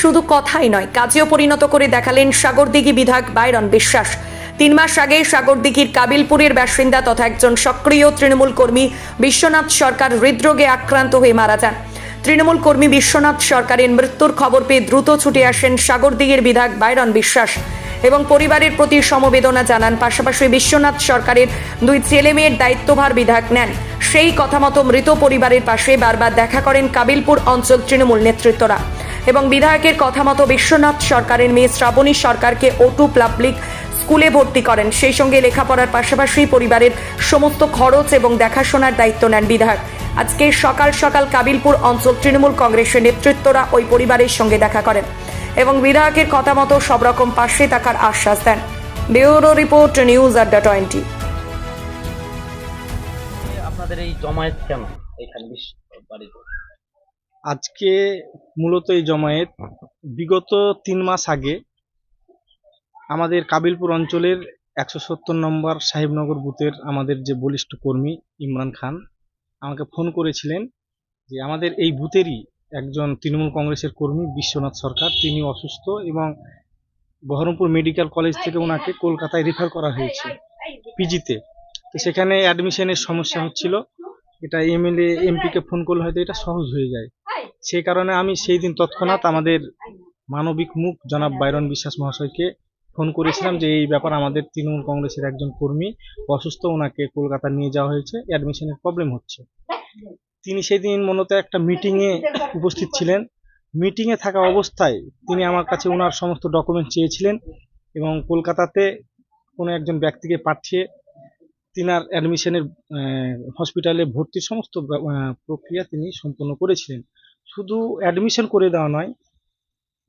শুধু কথাই নয়, কাজেও পরিণত করে দেখালেন সাগরদিঘি বিধায়ক বাইরন বিশ্বাস। তিন মাস আগে সাগরদিঘির কাবিলপুরের বাসিন্দা তথা একজন সক্রিয় তৃণমূল কর্মী বিশ্বনাথ সরকার হৃদরোগে আক্রান্ত হয়ে মারা যান। তৃণমূল কর্মী বিশ্বনাথ সরকারের মৃত্যুর খবর পেয়ে দ্রুত ছুটে আসেন সাগরদিঘির বিধায়ক বাইরন বিশ্বাস এবং পরিবারের প্রতি সমবেদনা জানান। পাশাপাশি বিশ্বনাথ সরকারের দুই ছেলে মেয়ের দায়িত্বভার বিধায়ক নেন। সেই কথা মতো মৃত পরিবারের পাশে বারবার দেখা করেন কাবিলপুর অঞ্চল তৃণমূল নেতৃত্বরা। এবং বিধায়কের কথা মতো বিশ্বনাথ সরকারের মেয়ে শ্রাবণী সরকারকে ওটু পাবলিক স্কুলে ভর্তি করেন। সেই সঙ্গে লেখাপড়ার পাশাপাশি পরিবারের সমস্ত খরচ এবং দেখাশোনার দায়িত্ব নেন বিধায়ক। আজকে সকাল সকাল কাবিলপুর অঞ্চল তৃণমূল কংগ্রেসের নেতৃত্বরা ওই পরিবারের সঙ্গে দেখা করেন এবং বিধায়কের কথা মতো সব রকম পাশে থাকার আশ্বাস দেন। ব্যুরো রিপোর্ট নিউজ আড্ডা টোয়েন্টি। আপনাদের এই জমায়েত কেন? এখানে বাড়িতে? আজকে মূলত এই জমায়েত। বিগত তিন মাস আগে আমাদের কাবিলপুর অঞ্চলের একশো সত্তর নম্বর সাহেবনগর বুথের আমাদের যে বলিষ্ঠ কর্মী ইমরান খান আমাকে ফোন করেছিলেন যে আমাদের এই বুথেরই একজন তৃণমূল কংগ্রেসের কর্মী বিশ্বনাথ সরকার। তিনি অসুস্থ এবং বহরমপুর মেডিকেল কলেজ থেকে ওনাকে কলকাতায় রেফার করা হয়েছে পিজিতে। তো সেখানে অ্যাডমিশনের সমস্যা হচ্ছিল। এটা এমএলএ, এমপিকে ফোন করলে হয়তো এটা সহজ হয়ে যায়। সেই কারণে আমি সেই দিন তৎক্ষণাৎ আমাদের মানবিক মুখ জনাব বাইরন বিশ্বাস মহাশয়কে ফোন করেছিলাম যে এই ব্যাপার আমাদের তৃণমূল কংগ্রেসের একজন কর্মী অসুস্থ, ওনাকে কলকাতা নিয়ে যাওয়া হয়েছে, অ্যাডমিশনের প্রবলেম হচ্ছে। তিনি সেদিন মূলত একটা মিটিংয়ে উপস্থিত ছিলেন। মিটিংয়ে থাকা অবস্থায় তিনি আমার কাছে ওনার সমস্ত ডকুমেন্ট চেয়েছিলেন এবং কলকাতাতে কোনো একজন ব্যক্তিকে পাঠিয়ে তিনার অ্যাডমিশনের হসপিটালে ভর্তির সমস্ত প্রক্রিয়া তিনি সম্পন্ন করেছিলেন। শুধু অ্যাডমিশন করে দেওয়া নয়,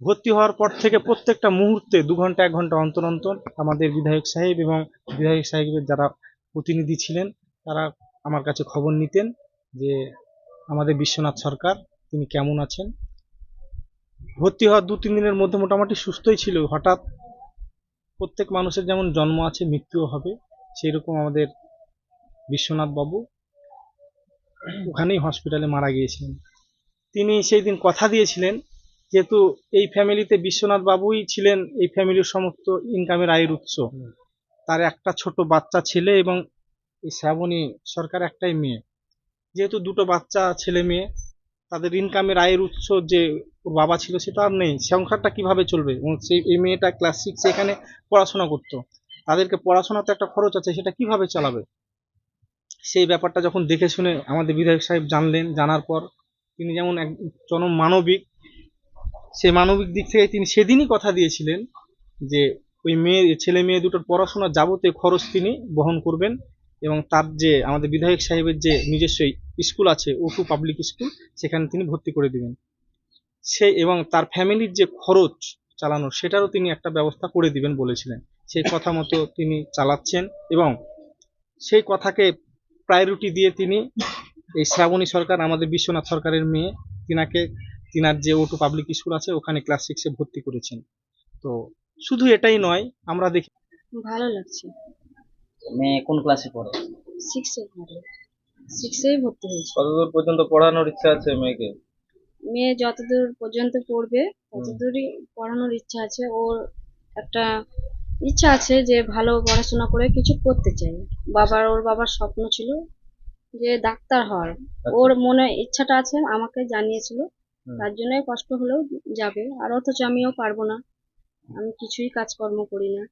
ভর্তি হওয়ার পর থেকে প্রত্যেকটা মুহূর্তে দু ঘণ্টা, এক ঘণ্টা অন্তর অন্তর আমাদের বিধায়ক সাহেব এবং বিধায়ক সাহেবের যারা প্রতিনিধি ছিলেন, তারা আমার কাছে খবর নিতেন যে আমাদের বিশ্বনাথ সরকার তিনি কেমন আছেন। ভর্তি হওয়ার দু, তিন দিনের মধ্যে মোটামুটি সুস্থই ছিল। হঠাৎ প্রত্যেক মানুষের যেমন জন্ম আছে, মৃত্যুও হবে সেই রকম আমাদের বিশ্বনাথ বাবু ওখানেই হসপিটালে মারা গিয়েছিলেন। তিনি সেই দিন কথা দিয়েছিলেন যেহেতু এই ফ্যামিলিতে বিশ্বনাথ বাবুই ছিলেন এই ফ্যামিলির সমস্ত ইনকামের আয়ের উৎস। তার একটা ছোট বাচ্চা ছেলে এবং এই শ্রাবণী সরকার একটাই মেয়ে। যেহেতু দুটো বাচ্চা ছেলে মেয়ে তাদের ইনকামের আয়ের উৎস যে ওর বাবা ছিল সেটা আর নেই। সংসারটা কীভাবে চলবে? এবং সেই এই মেয়েটা ক্লাস সিক্স এখানে পড়াশোনা করতো। তাদেরকে পড়াশোনাতে একটা খরচ আছে সেটা কীভাবে চালাবে? সেই ব্যাপারটা যখন দেখে শুনে আমাদের বিধায়ক সাহেব জানলেন জানার পর তিনি যেমন এক চরম মানবিক, সেই মানবিক দিক থেকে তিনি সেদিনই কথা দিয়েছিলেন যে ওই মেয়ে, ছেলে মেয়ে দুটোর পড়াশোনার যাবতীয় খরচ তিনি বহন করবেন এবং তার যে আমাদের বিধায়ক সাহেবের যে নিজস্ব স্কুল আছে ওটু পাবলিক স্কুল, সেখানে তিনি ভর্তি করে দিবেন। সে এবং তার ফ্যামিলির যে খরচ চালানোর, সেটারও তিনি একটা ব্যবস্থা করে দিবেন বলেছিলেন। সেই কথা মতো তিনি চালাচ্ছেন এবং সেই কথাকে প্রায়োরিটি দিয়ে তিনি এই শ্রাবণী সরকার আমাদের বিশ্বনাথ সরকারের মেয়ে তিনাকে তিনার যে ওটু পাবলিক স্কুল আছে ওখানে ক্লাস সিক্সে ভর্তি করেছেন। তো শুধু এটাই নয় আমরা দেখি ভালো লাগছে। মেয়ে কোন ক্লাসে পড়ে? সিক্সে পড়ে। সিক্সেই ভর্তি হয়েছে। কতদূর পর্যন্ত পড়ানোর ইচ্ছা আছে মেয়েকে? মেয়ে যতদূর পর্যন্ত পড়বে ততদূরই পড়ানোর ইচ্ছা আছে। ওর একটা ইচ্ছা আছে যে ভালো পড়াশোনা করে কিছু করতে চাই। বাবার ওর বাবার স্বপ্ন ছিল যে ডাক্তার হওয়ার। ওর মনে ইচ্ছাটা আছে আমাকে জানিয়েছিল। তার জন্যই কষ্ট হলেও যাবে। আর অথচ আমিও পারব না। আমি কিছুই কাজকর্ম করি না।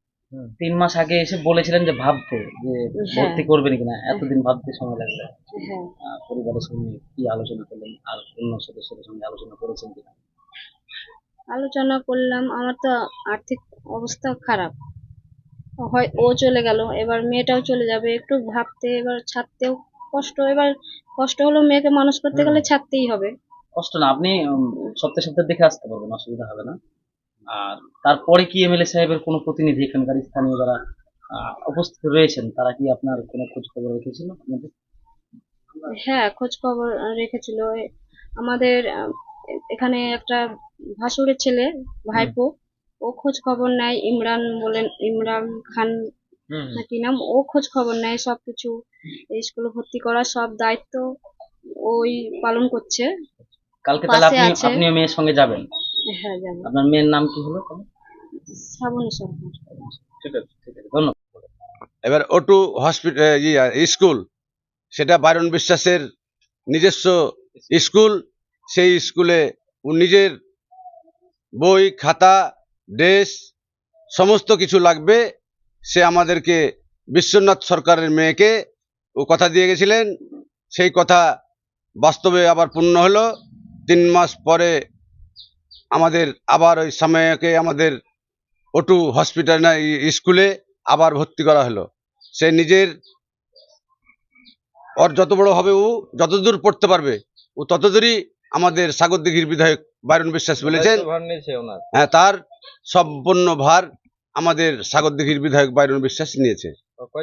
তিন মাস আগে এসে বলেছিলেন যে ভাবতে যে হ্যাঁ। ভর্তি করবেন কিনা এতদিন ভাবতে সময় লাগল। হ্যাঁ। পরিবারের সঙ্গে কি আলোচনা করলেন? আর অন্য সদস্যদের সঙ্গে আলোচনা করেছেন কিনা? আলোচনা করলাম। আমার তো আর্থিক অবস্থা খারাপ। হয় ও চলে গেল। এবার মেয়েটাও চলে যাবে। একটু ভাবতে এবার ছাড়তেও কষ্ট এবার কষ্ট হলো মেয়েকে মানুষ করতে গেলে ছাড়তেই হবে। কষ্ট না আপনি সপ্তাহে সপ্তাহে দেখে আসতে পারবেন অসুবিধা হবে না। আর তারপরে কি এমএলএ সাহেবের কোনো প্রতিনিধি এখানকার স্থানীয় যারা উপস্থিত রয়েছেন তারা কি আপনার কোনো খোঁজ খবর রেখেছিল আপনাদের? হ্যাঁ খোঁজ খবর রেখেছিল আমাদের এখানে একটা ভাসুরের ছেলে ভাইপো ও খোঁজ খবর নেয় ইমরান বলেন ইমরান খান না কি নাম ও খোঁজ খবর নেয় সবকিছু। এই স্কুলে ভর্তি করার সব দায়িত্ব ওই পালন করছে। কালকে তাহলে পাশে আপনি আছে। আপনিও মেয়ের সঙ্গে যাবেন? হ্যাঁ যাব। আপনার মেয়ের নাম কি হলো? শ্রাবণী সরকার। ঠিক আছে ঠিক আছে ধন্যবাদ। এবার ওটু হসপিটাল স্কুল। সেটা বাইরন বিশ্বাসের নিজস্ব স্কুল। সেই স্কুলে ও নিজের বই খাতা ড্রেস সমস্ত কিছু লাগবে। সে আমাদেরকে বিশ্বনাথ সরকারের মেয়েকে ও কথা দিয়ে গেছিলেন। সেই কথা বাস্তবে আবার পূর্ণ হলো। তিন মাস পরে আমাদের আবার ওই সময়কে আমাদের ওটু হসপিটাল না স্কুলে আবার ভর্তি করা হলো। সে নিজের ওর যত বড় হবে ও যতদূর পড়তে পারবে ও ততদূরই আমাদের সাগরদিঘির বিধায়ক বাইরন বিশ্বাস বলেছেন। হ্যাঁ তার সম্পূর্ণ ভার আমাদের সাগরদিঘির বিধায়ক বাইরন বিশ্বাস নিয়েছে।